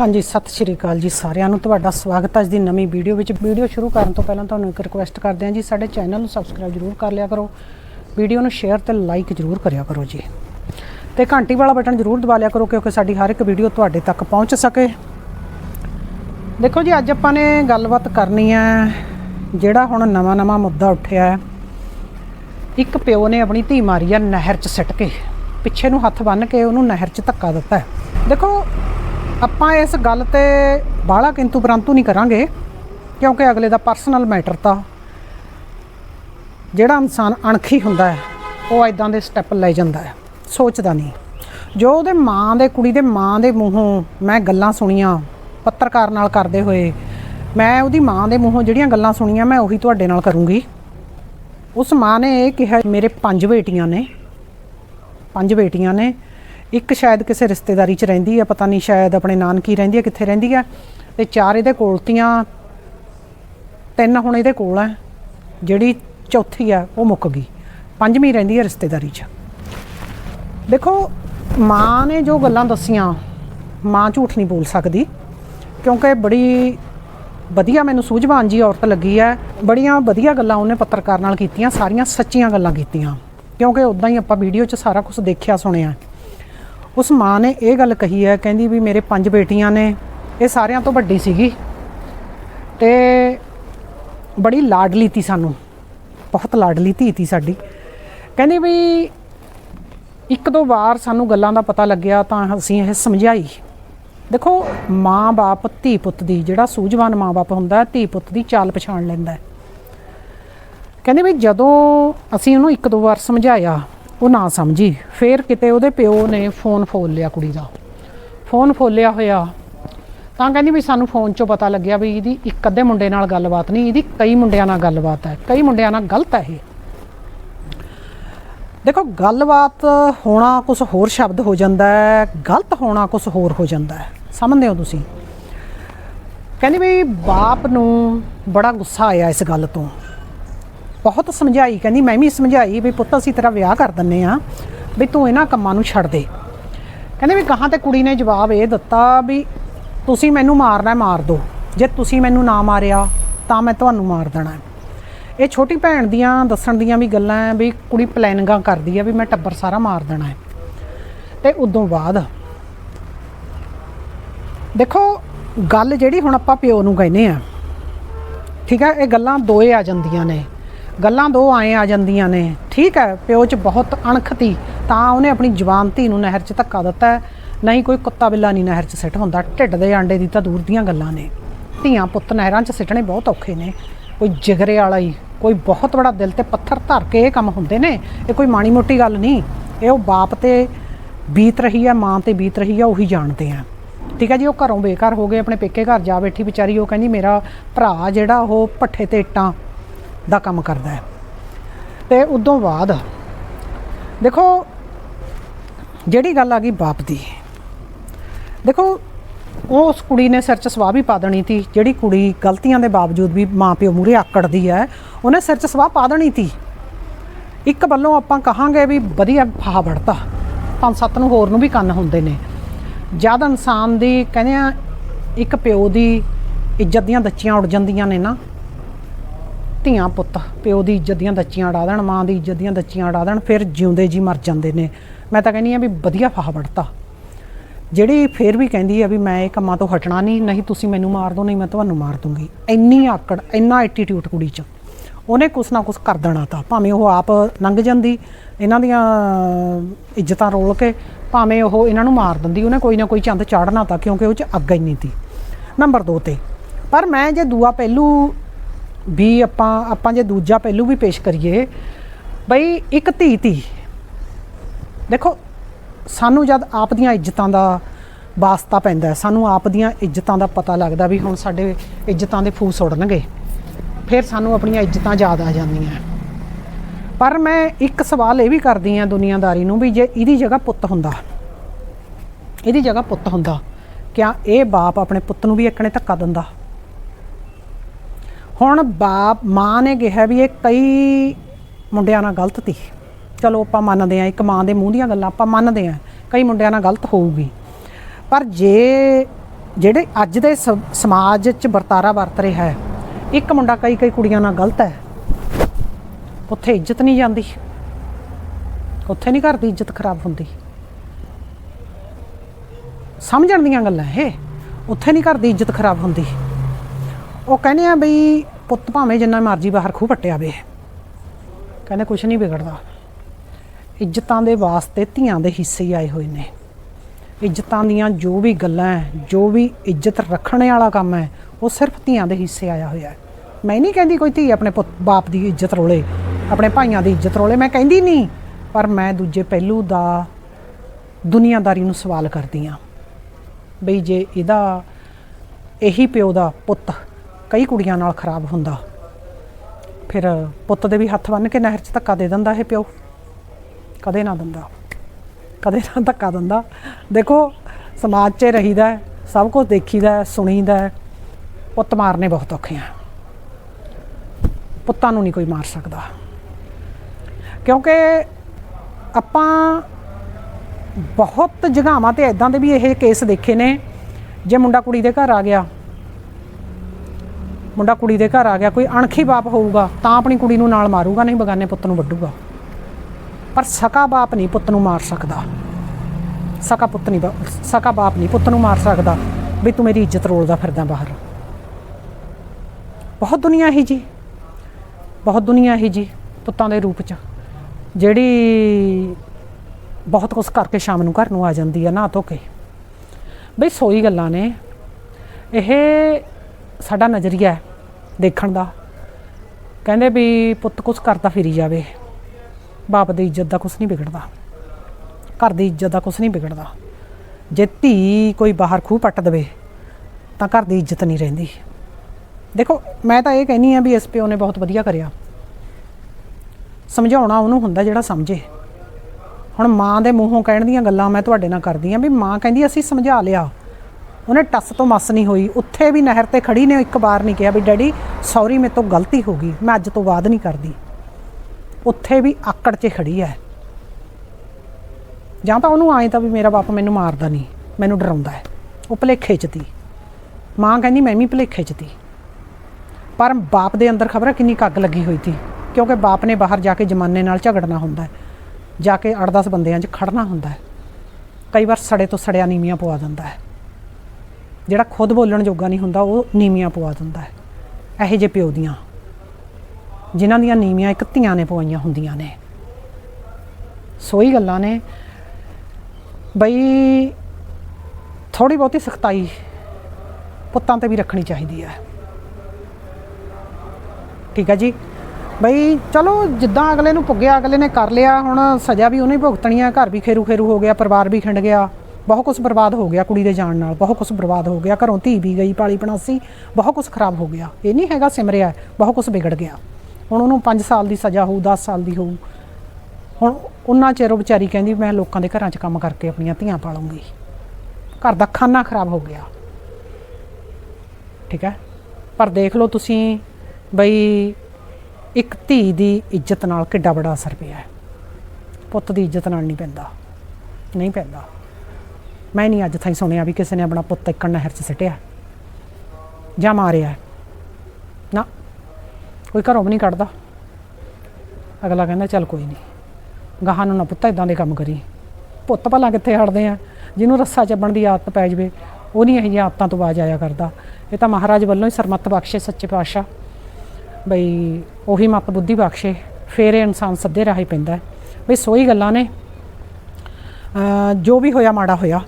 ਹਾਂਜੀ, ਸਤਿ ਸ਼੍ਰੀ ਅਕਾਲ ਜੀ ਸਾਰਿਆਂ ਨੂੰ। ਤੁਹਾਡਾ ਸਵਾਗਤ ਹੈ ਅੱਜ ਦੀ ਨਵੀਂ ਵੀਡੀਓ ਵਿੱਚ। ਵੀਡੀਓ ਸ਼ੁਰੂ ਕਰਨ ਤੋਂ ਪਹਿਲਾਂ ਤੁਹਾਨੂੰ ਇੱਕ ਰਿਕੁਐਸਟ ਕਰਦੇ ਹਾਂ ਜੀ, ਸਾਡੇ ਚੈਨਲ ਨੂੰ ਸਬਸਕ੍ਰਾਈਬ ਜਰੂਰ ਕਰ ਲਿਆ ਕਰੋ। ਵੀਡੀਓ ਨੂੰ ਸ਼ੇਅਰ ਤੇ ਲਾਈਕ ਜਰੂਰ ਕਰਿਆ ਕਰੋ ਜੀ। ਤੇ ਘੰਟੀ ਵਾਲਾ ਬਟਨ ਜਰੂਰ ਦਬਾ ਲਿਆ ਕਰੋ, ਕਿਉਂਕਿ ਸਾਡੀ ਹਰ ਇੱਕ ਵੀਡੀਓ ਤੁਹਾਡੇ ਤੱਕ ਪਹੁੰਚ ਸਕੇ। ਦੇਖੋ ਜੀ, ਅੱਜ ਆਪਾਂ ਨੇ ਗੱਲਬਾਤ ਕਰਨੀ ਹੈ, ਜਿਹੜਾ ਹੁਣ ਨਵਾਂ-ਨਵਾਂ ਮੁੱਦਾ ਉੱਠਿਆ ਹੈ। ਇੱਕ ਪਿਓ ਨੇ ਆਪਣੀ ਧੀ ਮਾਰੀ ਆ ਨਹਿਰ 'ਚ ਸਿੱਟ ਕੇ। ਪਿੱਛੇ ਨੂੰ ਹੱਥ ਬੰਨ੍ਹ ਕੇ ਉਹਨੂੰ ਨਹਿਰ 'ਚ ਧੱਕਾ ਦਿੱਤਾ ਦੇਖੋ ਆਪਾਂ ਇਸ ਗੱਲ ਤੇ ਬਾਹਲਾ ਕਿੰਤੂ ਪਰੰਤੂ ਨਹੀਂ ਕਰਾਂਗੇ, ਕਿਉਂਕਿ ਅਗਲੇ ਦਾ ਪਰਸਨਲ ਮੈਟਰ ਤਾਂ ਜਿਹੜਾ ਇਨਸਾਨ ਅਣਖੀ ਹੁੰਦਾ ਹੈ, ਉਹ ਐਦਾਂ ਦੇ ਸਟੈਪ ਲੈ ਜਾਂਦਾ ਹੈ, ਸੋਚਦਾ ਨਹੀਂ। ਜੋ ਉਹਦੇ ਮਾਂ ਦੇ, ਕੁੜੀ ਦੇ ਮਾਂ ਦੇ ਮੂੰਹੋਂ ਮੈਂ ਗੱਲਾਂ ਸੁਣੀਆਂ, ਪੱਤਰਕਾਰ ਨਾਲ ਕਰਦੇ ਹੋਏ, ਮੈਂ ਉਹਦੀ ਮਾਂ ਦੇ ਮੂੰਹੋਂ ਜਿਹੜੀਆਂ ਗੱਲਾਂ ਸੁਣੀਆਂ, ਮੈਂ ਉਹੀ ਤੁਹਾਡੇ ਨਾਲ ਕਰੂੰਗੀ। ਉਸ ਮਾਂ ਨੇ ਇਹ ਕਿਹਾ, ਮੇਰੇ ਪੰਜ ਬੇਟੀਆਂ ਨੇ, ਪੰਜ ਬੇਟੀਆਂ ਨੇ ਇੱਕ ਸ਼ਾਇਦ ਕਿਸੇ ਰਿਸ਼ਤੇਦਾਰੀ 'ਚ ਰਹਿੰਦੀ ਹੈ ਪਤਾ ਨਹੀਂ ਸ਼ਾਇਦ ਆਪਣੇ ਨਾਨਕੀ ਰਹਿੰਦੀ ਹੈ ਕਿੱਥੇ ਰਹਿੰਦੀ ਹੈ ਤੇ ਚਾਰ ਇਹਦੇ ਕੋਲ ਤੀਆਂ, ਤਿੰਨ ਹੁਣ ਇਹਦੇ ਕੋਲ ਹੈ ਜਿਹੜੀ ਚੌਥੀ ਹੈ ਉਹ ਮੁੱਕ ਗਈ। ਪੰਜਵੀਂ ਰਹਿੰਦੀ ਹੈ ਰਿਸ਼ਤੇਦਾਰੀ 'ਚ। ਦੇਖੋ, ਮਾਂ ਨੇ ਜੋ ਗੱਲਾਂ ਦੱਸੀਆਂ, ਮਾਂ ਝੂਠ ਨਹੀਂ ਬੋਲ ਸਕਦੀ, ਕਿਉਂਕਿ ਬੜੀ ਵਧੀਆ ਮੈਨੂੰ ਸੂਝਵਾਨ ਜੀ ਔਰਤ ਲੱਗੀ ਹੈ ਬੜੀਆਂ ਵਧੀਆ ਗੱਲਾਂ ਉਹਨੇ ਪੱਤਰਕਾਰ ਨਾਲ ਕੀਤੀਆਂ, ਸਾਰੀਆਂ ਸੱਚੀਆਂ ਗੱਲਾਂ ਕੀਤੀਆਂ। ਕਿਉਂਕਿ ਉਦਾਂ ਹੀ ਆਪਾਂ ਵੀਡੀਓ 'ਚ ਸਾਰਾ ਕੁਝ ਦੇਖਿਆ, ਸੁਣਿਆ। ਉਸ ਮਾਂ ਨੇ ਇਹ ਗੱਲ ਕਹੀ ਹੈ, ਕਹਿੰਦੀ ਵੀ ਮੇਰੇ ਪੰਜ ਬੇਟੀਆਂ ਨੇ, ਇਹ ਸਾਰਿਆਂ ਤੋਂ ਵੱਡੀ ਸੀਗੀ ਤੇ ਬੜੀ ਲਾਡਲੀ ਤੀ ਸਾਨੂੰ, ਬਹੁਤ ਲਾਡਲੀ ਧੀ ਤੀ ਸਾਡੀ। ਕਹਿੰਦੀ ਵੀ ਇੱਕ ਦੋ ਵਾਰ ਸਾਨੂੰ ਗੱਲਾਂ ਦਾ ਪਤਾ ਲੱਗਿਆ ਤਾਂ ਅਸੀਂ ਇਹ ਸਮਝਾਈ। ਦੇਖੋ ਮਾਂ-ਬਾਪ ਧੀ ਪੁੱਤ ਦੀ, ਜਿਹੜਾ ਸੂਝਵਾਨ ਮਾਂ-ਬਾਪ ਹੁੰਦਾ, ਧੀ ਪੁੱਤ ਦੀ ਚਾਲ ਪਛਾਣ ਲੈਂਦਾ ਕਹਿੰਦੇ ਵੀ ਜਦੋਂ ਅਸੀਂ ਉਹਨੂੰ ਇੱਕ ਦੋ ਵਾਰ ਸਮਝਾਇਆ ਉਹ ਨਾ ਸਮਝੀ। ਫਿਰ ਕਿਤੇ ਉਹਦੇ ਪਿਓ ਨੇ ਫੋਨ ਫੋਲ ਲਿਆ ਕੁੜੀ ਦਾ। ਫੋਨ ਫੋਲਿਆ ਹੋਇਆ। ਤਾਂ ਕਹਿੰਦੀ ਵੀ ਸਾਨੂੰ ਫੋਨ 'ਚੋਂ ਪਤਾ ਲੱਗਿਆ ਵੀ ਇਹਦੀ ਇੱਕ ਅੱਧੇ ਮੁੰਡੇ ਨਾਲ ਗੱਲਬਾਤ ਨਹੀਂ, ਇਹਦੀ ਕਈ ਮੁੰਡਿਆਂ ਨਾਲ ਗੱਲਬਾਤ ਹੈ। ਕਈ ਮੁੰਡਿਆਂ ਨਾਲ ਗਲਤ ਹੈ ਇਹ। ਦੇਖੋ, ਗੱਲਬਾਤ ਹੋਣਾ ਕੁਝ ਹੋਰ ਸ਼ਬਦ ਹੋ ਜਾਂਦਾ ਹੈ, ਗਲਤ ਹੋਣਾ ਕੁਝ ਹੋਰ ਹੋ ਜਾਂਦਾ ਹੈ। ਸਮਝਦੇ ਹੋ ਤੁਸੀਂ? ਕਹਿੰਦੀ ਵੀ ਬਾਪ ਨੂੰ ਬੜਾ ਗੁੱਸਾ ਆਇਆ ਇਸ ਗੱਲ ਤੋਂ। ਬਹੁਤ ਸਮਝਾਈ, ਕਹਿੰਦੀ ਮੈਂ ਵੀ ਸਮਝਾਈ ਵੀ ਪੁੱਤ ਅਸੀਂ ਤੇਰਾ ਵਿਆਹ ਕਰ ਦਿੰਨੇ ਆ, ਵੀ ਤੂੰ ਇਹਨਾਂ ਕੰਮਾਂ ਨੂੰ ਛੱਡ ਦੇ। ਕਹਿੰਦੇ ਵੀ ਕਹਾਂ ਤੇ ਕੁੜੀ ਨੇ ਜਵਾਬ ਇਹ ਦਿੱਤਾ ਵੀ ਤੁਸੀਂ ਮੈਨੂੰ ਮਾਰਨਾ ਮਾਰ ਦਿਓ ਜੇ ਤੁਸੀਂ ਮੈਨੂੰ ਨਾ ਮਾਰਿਆ, ਤਾਂ ਮੈਂ ਤੁਹਾਨੂੰ ਮਾਰ ਦੇਣਾ ਇਹ ਛੋਟੀ ਭੈਣ ਦੀਆਂ ਦੱਸਣ ਦੀਆਂ ਵੀ ਗੱਲਾਂ ਹੈ ਵੀ ਕੁੜੀ ਪਲੈਨਿੰਗਾਂ ਕਰਦੀ ਆ ਵੀ ਮੈਂ ਟੱਬਰ ਸਾਰਾ ਮਾਰ ਦੇਣਾ ਹੈ। ਤੇ ਉਦੋਂ ਬਾਅਦ ਦੇਖੋ, ਗੱਲ ਜਿਹੜੀ ਹੁਣ ਆਪਾਂ ਪਿਓ ਨੂੰ ਕਹਿੰਦੇ ਆ, ਠੀਕ ਹੈ, ਇਹ ਗੱਲਾਂ ਦੋਏ ਆ ਜਾਂਦੀਆਂ ਨੇ। ਗੱਲਾਂ ਦੋ ਆਏ ਆ ਜਾਂਦੀਆਂ ਨੇ। ਠੀਕ ਹੈ, ਪਿਓ 'ਚ ਬਹੁਤ ਅਣਖ ਤੀ, ਤਾਂ ਉਹਨੇ ਆਪਣੀ ਜਵਾਨ ਧੀ ਨੂੰ ਨਹਿਰ 'ਚ ਧੱਕਾ ਦਿੱਤਾ ਨਹੀਂ ਕੋਈ ਕੁੱਤਾ ਬਿੱਲਾ ਨਹੀਂ ਨਹਿਰ 'ਚ ਸਿੱਟ ਹੁੰਦਾ, ਢਿੱਡ ਦੇ ਆਂਡੇ ਦੀ ਤਾਂ ਦੂਰ ਦੀਆਂ ਗੱਲਾਂ ਨੇ। ਧੀਆਂ ਪੁੱਤ ਨਹਿਰਾਂ 'ਚ ਸਿੱਟਣੇ ਬਹੁਤ ਔਖੇ ਨੇ। ਕੋਈ ਜਿਗਰੇ ਵਾਲਾ ਹੀ, ਕੋਈ ਬਹੁਤ ਬੜਾ ਦਿਲ ਤੇ ਪੱਥਰ ਧਰ ਕੇ ਇਹ ਕੰਮ ਹੁੰਦੇ ਨੇ, ਇਹ ਕੋਈ ਮਾੜੀ ਮੋਟੀ ਗੱਲ ਨਹੀਂ। ਇਹ ਉਹ ਬਾਪ ਤੇ ਬੀਤ ਰਹੀ ਹੈ, ਮਾਂ ਤੇ ਬੀਤ ਰਹੀ ਹੈ, ਉਹੀ ਜਾਣਦੇ ਆ। ਠੀਕ ਹੈ ਜੀ, ਉਹ ਘਰੋਂ ਬੇਕਾਰ ਹੋ ਗਏ, ਆਪਣੇ ਪੇਕੇ ਘਰ ਜਾ ਬੈਠੀ ਵਿਚਾਰੀ, ਉਹ ਕਹਿੰਦੀ, ਮੇਰਾ ਭਰਾ ਜਿਹੜਾ ਉਹ ਪੱਠੇ ਤੇ ਇੱਟਾਂ ਦਾ ਕੰਮ ਕਰਦਾ ਹੈ। ਤੇ ਉਦੋਂ ਬਾਅਦ, ਦੇਖੋ, ਜਿਹੜੀ ਗੱਲ ਆ ਗਈ ਬਾਪ ਦੀ। ਦੇਖੋ ਉਹ ਉਸ ਕੁੜੀ ਨੇ ਸਿਰ 'ਚ ਸਵਾਹ ਵੀ ਪਾ ਦੇਣੀ ਸੀ ਜਿਹੜੀ ਕੁੜੀ ਗਲਤੀਆਂ ਦੇ ਬਾਵਜੂਦ ਵੀ ਮਾਂ ਪਿਓ ਮੂਰੇ ਆਕੜਦੀ ਹੈ, ਉਹਨੇ ਸਿਰ 'ਚ ਸਵਾਹ ਪਾ ਦੇਣੀ ਸੀ ਇੱਕ ਵੱਲੋਂ ਆਪਾਂ ਕਹਾਂਗੇ ਵੀ ਵਧੀਆ ਫਾਹਾ ਵੜਤਾ ਪੰਜ ਸੱਤ ਨੂੰ ਹੋਰ ਨੂੰ ਵੀ ਕੰਨ ਹੁੰਦੇ ਨੇ। ਜਦ ਇਨਸਾਨ ਦੀ, ਕਹਿੰਦੇ ਆ, ਇੱਕ ਪਿਓ ਦੀ ਇੱਜ਼ਤ ਦੀਆਂ ਦੱਚੀਆਂ ਉੱਡ ਜਾਂਦੀਆਂ ਨੇ ਨਾ ਧੀਆਂ ਪੁੱਤ, ਪਿਓ ਦੀ ਇੱਜ਼ਤ ਦੀਆਂ ਦੱਚੀਆਂ ਉਡਾ ਦੇਣ, ਮਾਂ ਦੀ ਇੱਜ਼ਤ ਦੀਆਂ ਦੱਚੀਆਂ ਉਡਾ ਦੇਣ, ਫਿਰ ਜਿਉਂਦੇ ਜੀ ਮਰ ਜਾਂਦੇ ਨੇ। ਮੈਂ ਤਾਂ ਕਹਿੰਦੀ ਆ ਵੀ ਵਧੀਆ ਫਾਹ ਵੜਤਾ। ਜਿਹੜੀ ਫੇਰ ਵੀ ਕਹਿੰਦੀ ਆ ਵੀ ਮੈਂ ਇਹ ਕੰਮਾਂ ਤੋਂ ਹਟਣਾ ਨਹੀਂ ਨਹੀਂ ਤੁਸੀਂ ਮੈਨੂੰ ਮਾਰ ਦੋ ਨਹੀਂ ਮੈਂ ਤੁਹਾਨੂੰ ਮਾਰ ਦੂੰਗੀ। ਇੰਨੀ ਆਕੜ, ਇੰਨਾ ਐਟੀਟਿਊਡ ਕੁੜੀ 'ਚ। ਉਹਨੇ ਕੁਛ ਨਾ ਕੁਛ ਕਰ ਦੇਣਾ ਤਾਂ। ਭਾਵੇਂ ਉਹ ਆਪ ਲੰਘ ਜਾਂਦੀ, ਇਹਨਾਂ ਦੀਆਂ ਇੱਜ਼ਤਾਂ ਰੋਲ ਕੇ, ਭਾਵੇਂ ਉਹ ਇਹਨਾਂ ਨੂੰ ਮਾਰ ਦਿੰਦੀ, ਉਹਨੇ ਕੋਈ ਨਾ ਕੋਈ ਚੰਦ ਚਾੜਨਾ ਤਾਂ ਕਿਉਂਕਿ ਉਹ 'ਚ ਅੱਗ ਹੀ ਨਹੀਂ ਤੀ ਨੰਬਰ 2 ਤੇ। ਪਰ ਮੈਂ ਜੇ ਦੂਆ ਪਹਿਲੂ ਵੀ ਆਪਾਂ ਆਪਾਂ ਜੇ ਦੂਜਾ ਪਹਿਲੂ ਵੀ ਪੇਸ਼ ਕਰੀਏ, ਬਈ ਇੱਕ ਧੀ ਧੀ ਦੇਖੋ, ਸਾਨੂੰ ਜਦ ਆਪ ਦੀਆਂ ਇੱਜ਼ਤਾਂ ਦਾ ਵਾਸਤਾ ਪੈਂਦਾ ਸਾਨੂੰ ਆਪ ਦੀਆਂ ਇੱਜ਼ਤਾਂ ਦਾ ਪਤਾ ਲੱਗਦਾ ਵੀ ਹੁਣ ਸਾਡੇ ਇੱਜ਼ਤਾਂ ਦੇ ਫੂਸ ਉੜਨਗੇ ਫਿਰ ਸਾਨੂੰ ਆਪਣੀਆਂ ਇੱਜ਼ਤਾਂ ਯਾਦ ਆ ਜਾਂਦੀਆਂ ਪਰ ਮੈਂ ਇੱਕ ਸਵਾਲ ਇਹ ਵੀ ਕਰਦੀ ਆ ਦੁਨੀਆਦਾਰੀ ਨੂੰ ਵੀ ਜੇ ਇਹਦੀ ਜਗ੍ਹਾ ਪੁੱਤ ਹੁੰਦਾ, ਇਹਦੀ ਜਗ੍ਹਾ ਪੁੱਤ ਹੁੰਦਾ, ਕਿਆ ਇਹ ਬਾਪ ਆਪਣੇ ਪੁੱਤ ਨੂੰ ਵੀ ਇੱਕ ਨੇ ਧੱਕਾ ਦਿੰਦਾ? ਹੁਣ ਬਾਪ, ਮਾਂ ਨੇ ਕਿਹਾ ਵੀ ਇਹ ਕਈ ਮੁੰਡਿਆਂ ਨਾਲ ਗਲਤ ਸੀ ਚਲੋ ਆਪਾਂ ਮੰਨਦੇ ਆ ਇੱਕ ਮਾਂ ਦੇ ਮੂੰਹ ਦੀਆਂ ਗੱਲਾਂ ਆਪਾਂ ਮੰਨਦੇ ਆ ਕਈ ਮੁੰਡਿਆਂ ਨਾਲ ਗਲਤ ਹੋਊਗੀ। ਪਰ ਜੇ ਜਿਹੜੇ ਅੱਜ ਦੇ ਸ- ਸਮਾਜ 'ਚ ਵਰਤਾਰਾ ਵਰਤ ਰਿਹਾ ਹੈ, ਇੱਕ ਮੁੰਡਾ ਕਈ ਕਈ ਕੁੜੀਆਂ ਨਾਲ ਗਲਤ ਹੈ, ਉੱਥੇ ਇੱਜ਼ਤ ਨਹੀਂ ਜਾਂਦੀ। ਉੱਥੇ ਨਹੀਂ ਘਰ ਦੀ ਇੱਜ਼ਤ ਖਰਾਬ ਹੁੰਦੀ। ਸਮਝਣ ਦੀਆਂ ਗੱਲਾਂ ਇਹ, ਉੱਥੇ ਨਹੀਂ ਘਰ ਦੀ ਇੱਜ਼ਤ ਖਰਾਬ ਹੁੰਦੀ। ਉਹ ਕਹਿੰਦੇ ਆ ਬਈ ਪੁੱਤ ਭਾਵੇਂ ਜਿੰਨਾ ਮਰਜ਼ੀ ਬਾਹਰ ਖੂਹ ਪੱਟਿਆ ਵੇ। ਕਹਿੰਦੇ ਕੁਝ ਨਹੀਂ ਵਿਗੜਦਾ। ਇੱਜ਼ਤਾਂ ਦੇ ਵਾਸਤੇ ਧੀਆਂ ਦੇ ਹਿੱਸੇ ਹੀ ਆਏ ਹੋਏ ਨੇ। ਇੱਜ਼ਤਾਂ ਦੀਆਂ ਜੋ ਵੀ ਗੱਲਾਂ ਜੋ ਵੀ ਇੱਜ਼ਤ ਰੱਖਣ ਵਾਲਾ ਕੰਮ ਹੈ ਉਹ ਸਿਰਫ ਧੀਆਂ ਦੇ ਹਿੱਸੇ ਆਇਆ ਹੋਇਆ ਹੈ ਮੈਂ ਨਹੀਂ ਕਹਿੰਦੀ ਕੋਈ ਧੀ ਆਪਣੇ ਪੁੱਤ, ਬਾਪ ਦੀ ਇੱਜ਼ਤ ਰੋਲੇ, ਆਪਣੇ ਭਾਈਆਂ ਦੀ ਇੱਜ਼ਤ ਰੋਲੇ, ਮੈਂ ਕਹਿੰਦੀ ਨਹੀਂ। ਪਰ ਮੈਂ ਦੂਜੇ ਪਹਿਲੂ ਦਾ ਦੁਨੀਆਦਾਰੀ ਨੂੰ ਸਵਾਲ ਕਰਦੀ ਆ। ਬਈ ਜੇ ਇਹਦਾ, ਇਹੀ ਪਿਓ ਦਾ ਪੁੱਤ ਕਈ ਕੁੜੀਆਂ ਨਾਲ ਖਰਾਬ ਹੁੰਦਾ। ਫਿਰ ਪੁੱਤ ਦੇ ਵੀ ਹੱਥ ਬੰਨ ਕੇ ਨਹਿਰ 'ਚ ਧੱਕਾ ਦੇ ਦਿੰਦਾ ਇਹ ਪਿਓ। ਕਦੇ ਨਾ ਦਿੰਦਾ। ਕਦੇ ਨਾ ਧੱਕਾ ਦਿੰਦਾ। ਦੇਖੋ, ਸਮਾਜ 'ਚ ਰਹੀਦਾ ਸਭ ਕੁਝ ਦੇਖੀਦਾ ਸੁਣੀਦਾ ਪੁੱਤ ਮਾਰਨੇ ਬਹੁਤ ਔਖੇ ਆ। ਪੁੱਤਾਂ ਨੂੰ ਨਹੀਂ ਕੋਈ ਮਾਰ ਸਕਦਾ। ਕਿਉਂਕਿ ਆਪਾਂ ਬਹੁਤ ਜਗ੍ਹਾਵਾਂ ਤੇ ਇਦਾਂ ਦੇ ਵੀ ਇਹ ਕੇਸ ਦੇਖੇ ਨੇ। ਜੇ ਮੁੰਡਾ ਕੁੜੀ ਦੇ ਘਰ ਆ ਗਿਆ ਮੁੰਡਾ ਕੁੜੀ ਦੇ ਘਰ ਆ ਗਿਆ, ਕੋਈ ਅਣਖੀ ਬਾਪ ਹੋਊਗਾ ਤਾਂ ਆਪਣੀ ਕੁੜੀ ਨੂੰ ਨਾਲ ਮਾਰੂਗਾ, ਨਹੀਂ ਬਗਾਨੇ ਪੁੱਤ ਨੂੰ ਵੱਢੂਗਾ। ਪਰ ਸਕਾ ਬਾਪ ਨਹੀਂ ਪੁੱਤ ਨੂੰ ਮਾਰ ਸਕਦਾ। ਸਕਾ ਪੁੱਤ ਨਹੀਂ ਬਾ- ਸਕਾ ਬਾਪ ਨਹੀਂ ਪੁੱਤ ਨੂੰ ਮਾਰ ਸਕਦਾ ਵੀ ਤੂੰ ਮੇਰੀ ਇੱਜ਼ਤ ਰੋਲਦਾ ਫਿਰਦਾ ਬਾਹਰ। ਬਹੁਤ ਦੁਨੀਆ ਹੀ ਜੀ, ਬਹੁਤ ਦੁਨੀਆ ਹੀ ਜੀ ਪੁੱਤਾਂ ਦੇ ਰੂਪ ਚ, ਜਿਹੜੀ ਬਹੁਤ ਕੁਝ ਕਰਕੇ ਸ਼ਾਮ ਨੂੰ ਘਰ ਨੂੰ ਆ ਜਾਂਦੀ ਆ, ਨਾ ਧੋ ਕੇ ਬਈ ਸੋਈ ਗੱਲਾਂ ਨੇ। ਇਹ ਸਾਡਾ ਨਜ਼ਰੀਆ ਹੈ ਦੇਖਣ ਦਾ। ਕਹਿੰਦੇ ਵੀ ਪੁੱਤ ਕੁਝ ਕਰਦਾ ਫਿਰੀ ਜਾਵੇ। ਬਾਪ ਦੀ ਇੱਜ਼ਤ ਦਾ ਕੁਛ ਨਹੀਂ ਵਿਗੜਦਾ। ਘਰ ਦੀ ਇੱਜ਼ਤ ਦਾ ਕੁਛ ਨਹੀਂ ਵਿਗੜਦਾ। ਜੇ ਧੀ ਕੋਈ ਬਾਹਰ ਖੂਹ ਪੱਟ ਦੇਵੇ, ਤਾਂ ਘਰ ਦੀ ਇੱਜ਼ਤ ਨਹੀਂ ਰਹਿੰਦੀ। ਦੇਖੋ, ਮੈਂ ਤਾਂ ਇਹ ਕਹਿੰਨੀ ਆ ਵੀ ਇਸ ਪਿਓ ਨੇ ਬਹੁਤ ਵਧੀਆ ਕਰਿਆ। ਸਮਝਾਉਣਾ ਉਹਨੂੰ ਹੁੰਦਾ ਜਿਹੜਾ ਸਮਝੇ। ਹੁਣ ਮਾਂ ਦੇ ਮੂੰਹੋਂ ਕਹਿਣ ਦੀਆਂ ਗੱਲਾਂ ਮੈਂ ਤੁਹਾਡੇ ਨਾਲ ਕਰਦੀ ਆ ਵੀ ਮਾਂ ਕਹਿੰਦੀ, ਅਸੀਂ ਸਮਝਾ ਲਿਆ। ਉਹਨੇ ਟੱਸ ਤੋਂ ਮਸ ਨਹੀਂ ਹੋਈ। ਉੱਥੇ ਵੀ ਨਹਿਰ ਤੇ ਖੜੀ ਨੇ ਇੱਕ ਵਾਰ ਨਹੀਂ ਕਿਹਾ ਵੀ, ਡੈਡੀ ਸੌਰੀ ਮੇਰੇ ਤੋਂ ਗਲਤੀ ਹੋ ਗਈ। ਮੈਂ ਅੱਜ ਤੋਂ ਬਾਅਦ ਨਹੀਂ ਕਰਦੀ। ਉੱਥੇ ਵੀ ਆਕੜ 'ਚ ਖੜੀ ਹੈ ਜਾਂ ਤਾਂ ਉਹਨੂੰ ਆਏ ਤਾਂ ਵੀ ਮੇਰਾ ਬਾਪ ਮੈਨੂੰ ਮਾਰਦਾ ਨਹੀਂ। ਮੈਨੂੰ ਡਰਾਉਂਦਾ ਹੈ ਉਹ ਭਲੇਖੇ 'ਚ ਤੀ। ਮਾਂ ਕਹਿੰਦੀ, ਮੈਂ ਵੀ ਭਲੇਖੇ 'ਚ ਤੀ। ਪਰ ਬਾਪ ਦੇ ਅੰਦਰ ਖਬਰ ਹੈ ਕਿੰਨੀ ਕੱਗ ਲੱਗੀ ਹੋਈ ਸੀ ਕਿਉਂਕਿ ਬਾਪ ਨੇ ਬਾਹਰ ਜਾ ਕੇ ਜਮਾਨੇ ਨਾਲ ਝਗੜਨਾ ਹੁੰਦਾ ਹੈ ਜਾ ਕੇ 8-10 ਬੰਦਿਆਂ 'ਚ ਖੜਨਾ ਹੁੰਦਾ ਹੈ ਕਈ ਵਾਰ ਸੜੇ ਤੋਂ ਸੜਿਆ ਨੀਵੀਆਂ ਪਵਾ ਦਿੰਦਾ ਹੈ ਜਿਹੜਾ ਖੁਦ ਬੋਲਣ ਜੋਗਾ ਨਹੀਂ ਹੁੰਦਾ, ਉਹ ਨੀਵੀਆਂ ਪਵਾ ਦਿੰਦਾ ਹੈ। ਇਹੋ ਜਿਹੇ ਪਿਓ ਦੀਆਂ, ਜਿਨ੍ਹਾਂ ਦੀਆਂ ਨੀਵੀਆਂ ਇੱਕ ਧੀਆਂ ਨੇ ਪਵਾਈਆਂ ਹੁੰਦੀਆਂ ਨੇ। ਸੋਈ ਗੱਲਾਂ ਨੇ। ਬਈ ਥੋੜੀ ਬਹੁਤੀ ਸਖਤਾਈ ਪੁੱਤਾਂ ਤੇ ਵੀ ਰੱਖਣੀ ਚਾਹੀਦੀ ਹੈ। ਠੀਕ ਹੈ ਜੀ? ਬਈ ਚਲੋ, ਜਿੱਦਾਂ ਅਗਲੇ ਨੂੰ ਪੁੱਗਿਆ, ਅਗਲੇ ਨੇ ਕਰ ਲਿਆ, ਹੁਣ ਸਜ਼ਾ ਵੀ ਉਹਨੇ ਭੁਗਤਣੀ ਆ ਘਰ ਵੀ ਖੇਰੂ ਖੇਰੂ ਹੋ ਗਿਆ, ਪਰਿਵਾਰ ਵੀ ਖਿੰਡ ਗਿਆ। ਬਹੁਤ ਕੁਝ ਬਰਬਾਦ ਹੋ ਗਿਆ ਕੁੜੀ ਦੇ ਜਾਣ ਨਾਲ, ਬਹੁਤ ਕੁਝ ਬਰਬਾਦ ਹੋ ਗਿਆ, ਘਰੋਂ ਧੀ ਵੀ ਗਈ, ਪਾਲੀ ਪਣਾਸੀ, ਬਹੁਤ ਕੁਝ ਖਰਾਬ ਹੋ ਗਿਆ। ਇਹ ਨਹੀਂ ਹੈਗਾ ਸਿਮਰਿਆ, ਬਹੁਤ ਕੁਝ ਵਿਗੜ ਗਿਆ। ਹੁਣ ਉਹਨੂੰ 5 ਸਾਲ ਦੀ ਸਜ਼ਾ ਹੋਊ 10 ਸਾਲ ਦੀ ਹੋਊ। ਹੁਣ ਉਹਨਾਂ ਚਿਰ ਉਹ ਵਿਚਾਰੀ ਕਹਿੰਦੀ, ਮੈਂ ਲੋਕਾਂ ਦੇ ਘਰਾਂ 'ਚ ਕੰਮ ਕਰਕੇ ਆਪਣੀਆਂ ਧੀਆਂ ਪਾਲੂੰਗੀ। ਘਰ ਦਾ ਖਾਨਾ ਖਰਾਬ ਹੋ ਗਿਆ। ਠੀਕ ਹੈ? ਪਰ ਦੇਖ ਲਓ ਤੁਸੀਂ ਬਈ, ਇੱਕ ਧੀ ਦੀ ਇੱਜ਼ਤ ਨਾਲ ਕਿੱਡਾ ਵੱਡਾ ਅਸਰ ਪਿਆ ਹੈ। ਪੁੱਤ ਦੀ ਇੱਜ਼ਤ ਨਾਲ ਨਹੀਂ ਪੈਂਦਾ। ਨਹੀਂ ਪੈਂਦਾ। ਮੈਂ ਨਹੀਂ ਅੱਜ ਤਾਈਂ ਸੁਣਿਆ ਵੀ ਕਿਸੇ ਨੇ ਆਪਣਾ ਪੁੱਤ ਇੱਕ ਨਹਿਰ 'ਚ ਸਿੱਟਿਆ। ਜਾਂ ਮਾਰਿਆ। ਨਾ, ਕੋਈ ਘਰੋਂ ਵੀ ਨਹੀਂ ਕੱਢਦਾ। ਅਗਲਾ ਕਹਿੰਦਾ, ਚੱਲ ਕੋਈ ਨਹੀਂ। ਗਾਹਾਂ ਨੂੰ ਨਾ ਪੁੱਤ ਇਦਾਂ ਦੇ ਕੰਮ ਕਰੀ। ਪੁੱਤ ਭਲਾ ਕਿੱਥੇ ਹਟਦੇ ਆ? ਜਿਹਨੂੰ ਰੱਸਾ ਚੱਬਣ ਦੀ ਆਦਤ ਪੈ ਜਵੇ, ਉਹ ਨਹੀਂ ਇਹ ਜਿਹੀਆਂ ਆਦਤਾਂ ਤੋਂ ਬਾਜ ਆਇਆ ਕਰਦਾ। ਇਹ ਤਾਂ ਮਹਾਰਾਜ ਵੱਲੋਂ ਹੀ ਸਰਮੱਤ ਬਖਸ਼ੇ ਸੱਚੇ ਪਾਤਸ਼ਾਹ। ਬਈ, ਉਹੀ ਮਤ ਬੁੱਧੀ ਬਖਸ਼ੇ। ਫੇਰ ਇਹ ਇਨਸਾਨ ਸੱਦੇ ਰਾਹੀ ਪੈਂਦਾ। ਬਈ ਸੋਈ ਗੱਲਾਂ ਨੇ। ਜੋ ਵੀ ਹੋਇਆ, ਮਾੜਾ ਹੋਇਆ।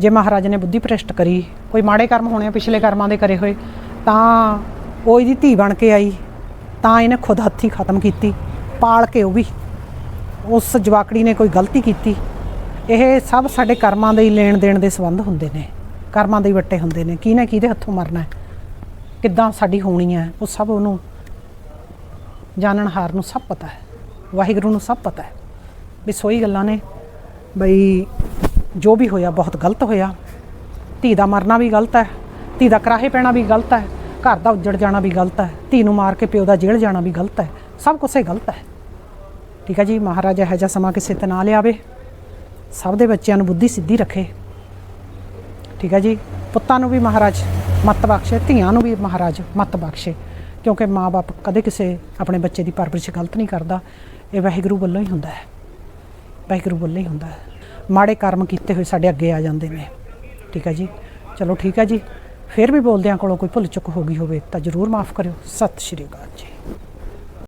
ਜੇ ਮਹਾਰਾਜ ਨੇ ਬੁੱਧੀ ਭ੍ਰਿਸ਼ਟ ਕਰੀ, ਕੋਈ ਮਾੜੇ ਕਰਮ ਹੋਣੇ ਆ ਪਿਛਲੇ ਕਰਮਾਂ ਦੇ ਕਰੇ ਹੋਏ, ਤਾਂ ਉਹ ਇਹਦੀ ਧੀ ਬਣ ਕੇ ਆਈ, ਤਾਂ ਇਹਨੇ ਖੁਦ ਹੱਥੀ ਖਤਮ ਕੀਤੀ, ਪਾਲ ਕੇ ਉਹ ਵੀ। ਉਸ ਜਵਾਕੜੀ ਨੇ ਕੋਈ ਗਲਤੀ ਕੀਤੀ। ਇਹ ਸਭ ਸਾਡੇ ਕਰਮਾਂ ਦੇ ਹੀ ਲੈਣ ਦੇਣ ਦੇ ਸੰਬੰਧ ਹੁੰਦੇ ਨੇ, ਕਰਮਾਂ ਦੇ ਹੀ ਵੱਟੇ ਹੁੰਦੇ ਨੇ ਕਿਹਨੇ ਕਿਹਦੇ ਹੱਥੋਂ ਮਰਨਾ ਹੈ, ਕਿੱਦਾਂ ਸਾਡੀ ਹੋਣੀ ਹੈ, ਉਹ ਸਭ ਉਹਨੂੰ ਜਾਣਨਹਾਰ ਨੂੰ ਸਭ ਪਤਾ ਹੈ, ਵਾਹਿਗੁਰੂ ਨੂੰ ਸਭ ਪਤਾ ਹੈ। ਵੀ ਸੋਈ ਗੱਲਾਂ ਨੇ, ਬਈ ਜੋ ਵੀ ਹੋਇਆ ਬਹੁਤ ਗਲਤ ਹੋਇਆ। ਧੀ ਦਾ ਮਰਨਾ ਵੀ ਗਲਤ ਹੈ, ਧੀ ਦਾ ਕਰਾਹੇ ਪੈਣਾ ਵੀ ਗਲਤ ਹੈ, ਘਰ ਦਾ ਉੱਜੜ ਜਾਣਾ ਵੀ ਗਲਤ ਹੈ, ਧੀ ਨੂੰ ਮਾਰ ਕੇ ਪਿਓ ਦਾ ਜੇਲ੍ਹ ਜਾਣਾ ਵੀ ਗਲਤ ਹੈ, ਸਭ ਕੁਝ ਗਲਤ ਹੈ। ਠੀਕ ਹੈ ਜੀ, ਮਹਾਰਾਜ ਇਹੋ ਜਿਹਾ ਸਮਾਂ ਕਿਸੇ ਤੇ ਨਾ ਲਿਆਵੇ, ਸਭ ਦੇ ਬੱਚਿਆਂ ਨੂੰ ਬੁੱਧੀ ਸਿੱਧੀ ਰੱਖੇ। ਠੀਕ ਹੈ ਜੀ, ਪੁੱਤਾਂ ਨੂੰ ਵੀ ਮਹਾਰਾਜ ਮੱਤ ਬਖਸ਼ੇ, ਧੀਆਂ ਨੂੰ ਵੀ ਮਹਾਰਾਜ ਮੱਤ ਬਖਸ਼ੇ, ਕਿਉਂਕਿ ਮਾਪੇ ਕਦੇ ਕਿਸੇ ਆਪਣੇ ਬੱਚੇ ਦੀ ਪਰਵਰਿਸ਼ ਗਲਤ ਨਹੀਂ ਕਰਦਾ, ਇਹ ਵਾਹਿਗੁਰੂ ਵੱਲੋਂ ਹੀ ਹੁੰਦਾ ਹੈ। ਵਾਹਿਗੁਰੂ ਵੱਲੋਂ ਹੀ ਹੁੰਦਾ ਹੈ। ਮਾੜੇ ਕਰਮ ਕੀਤੇ ਹੋਏ ਸਾਡੇ ਅੱਗੇ ਆ ਜਾਂਦੇ ਨੇ। ਠੀਕ ਹੈ ਜੀ? ਚਲੋ ਠੀਕ ਹੈ ਜੀ। ਫਿਰ ਵੀ ਬੋਲਦਿਆਂ ਕੋਲੋਂ ਕੋਈ ਭੁੱਲ ਚੁੱਕ ਹੋ ਗਈ ਹੋਵੇ ਤਾਂ ਜ਼ਰੂਰ ਮਾਫ ਕਰਿਓ। ਸਤਿ ਸ਼੍ਰੀ ਅਕਾਲ ਜੀ।